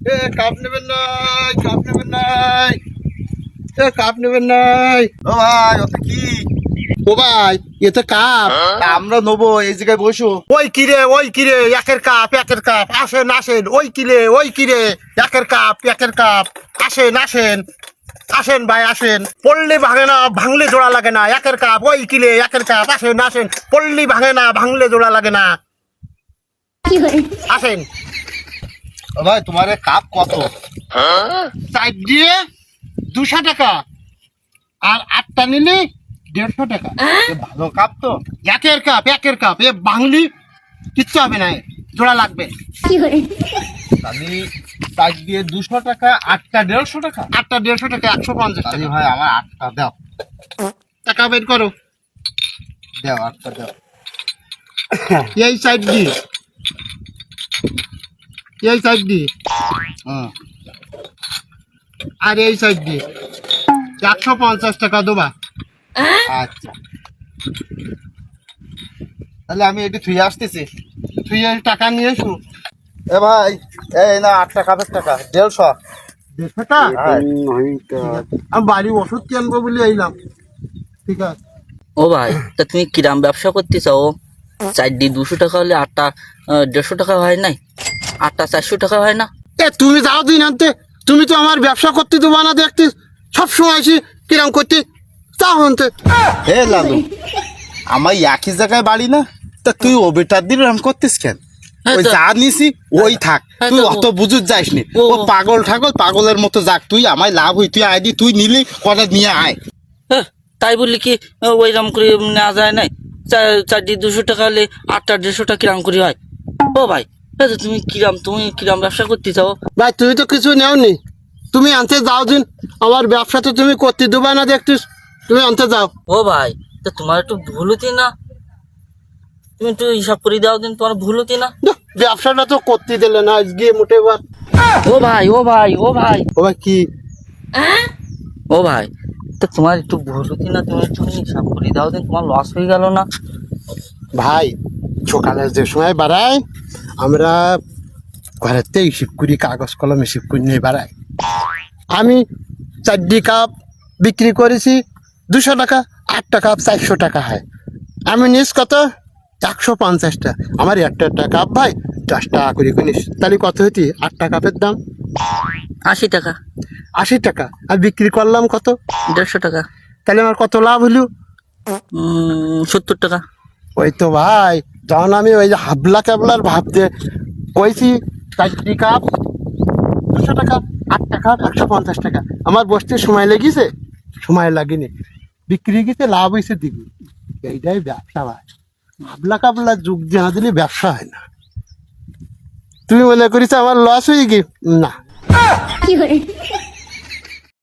এ cup নেবেন নাই cup নেবেন নাই। এ কাপ নেবেন নাই। ও ভাই ওটা কি? ও ভাই এতে কাপ। আমরা নেব এই জায়গায় বসো। ওই কিরে ওই কিরে একের কাপ একের কাপ। আসেন আসেন ওই কিরে ওই কিরে একের কাপ একের কাপ। আসেন আসেন আসেন ভাই আসেন। পড়লে ভাঙে না ভাঙলে জোড়া লাগে না। একের কাপ ওই কিলে একের কাপ। আসেন আসেন পল্লি ভাঙে না ভাঙলে জোড়া লাগে না। আসেন। ভাই তোমার কাপ কত? সাইড দিয়ে দুশো টাকা। আর আটটা নিলে দেড়শো টাকা। ভালো কাপ তো। একের কাপ একের কাপ এ বাংলি কিচ্ছু হবে না জোড়া লাগবে। আমি সাইড দিয়ে দুশো টাকা আটটা দেড়শো টাকা। আটটা দেড়শো টাকা একশো পঞ্চাশ টাকা। ভাই আমার আটটা দাও। টাকা বের করো। দাও আটটা দাও। এই সাইড দিয়ে। এই সাইড দিয়ে। আর এই সাইড দিয়ে। একশো পঞ্চাশ টাকা দেবা। আচ্ছা। তাহলে আমি এটি থুয়ে আসতেছি। তুই এই টাকা নিয়ে এসো। এ ভাই এই না আটটা কাপের টাকা দেড়শো। দেড়শোটা হ্যাঁ। আমি বাড়ি ওষুধ কিনবো বলে এলাম। ঠিক আছে। ও ভাই তা তুমি কিরাম ব্যবসা করতে চাও চারটি দুশো টাকা হলে আটটা দেড়শো টাকা হয় নাই? আটটা চারশো টাকা হয় না। এ তুমি যাও দিন আনতে। তুমি তো আমার ব্যবসা করতে দেবো না দেখতে। সবসময় আসি কিরাম করতে। যাও আনতে। হে লালু আমার একই জায়গায় বাড়ি না? তা তুই ওবেটার দিন রান করতিস কেন? হ্যাঁ ওই যা নিছি ওই থাক। হ্যাঁ তুই অত বুঝুত যাইস নি। ও- ও পাগল ঠাগল পাগলের মতো যাক। তুই আমায় লাভ হই তুই আয় দি তুই নিলি কটা নিয়ে আয়। হ্যাঁ, তাই বললি কি আহ, ওইরকম করে নেওয়া যায় নাই। চার- চারটি দুশো টাকা হলে আটটা দেড়শো টাকা কিরাম করে হয়। ও ভাই। তো তুমি কিরাম তুমি কিরাম ব্যবসা করতে চাও? ভাই তুমি তো কিছু নেওনি। তুমি আনতে যাও দিন। আমার ব্যবসা তো তুমি করতে দেবা না দেখতিস তুমি আনতে যাও। ও ভাই তা তোমার একটু ভুল হতি না? তুমি একটু হিসাব করে দাও দিন তোমার ভুল হতি না? ব্যবসাটা তো করতে দিলে না আজকে মোটে বার। ও ভাই ও ভাই ও ভাই। ও ভাই কি? ও ভাই তা তোমার একটু ভুল হতি না তুমি একটু হিসাব করে দাও দিন তোমার লস হয়ে গেল না? ভাই সকালে যে সময় বাড়াই আমরা ঘরেতে হিসেব করি কাগজ কলম হিসেব করে নিয়ে বাড়াই। আমি চারটি কাপ বিক্রি করেছি দুশো টাকা আটটা কাপ চারশো টাকা হয়। আমি নিস কত? একশো পঞ্চাশটা আমার একটা একটা কাপ ভাই দশ টাকা করে কিনিস। তাহলে কত হইতি? আটটা কাপের দাম? আশি টাকা। আশি টাকা। আর বিক্রি করলাম কত? দেড়শো টাকা। তাহলে আমার কত লাভ হলো? সত্তর টাকা। ওই তো ভাই যখন আমি ওই যে হাবলা ক্যাবলার ভাবতে কইছি, চারটি কাপ, দুশো টাকা, আট টাকা, একশো পঞ্চাশ টাকা। আমার বসতে সময় লেগেছে, সময় লাগেনি। বিক্রি গেছে, লাভ হয়েছে দিবি এইটাই ব্যবসা ভাই। হাবলা কাবলা যুগ জানা দিলে ব্যবসা হয় না। তুমি মনে করিস আমার লস হয়ে গিয়ে না।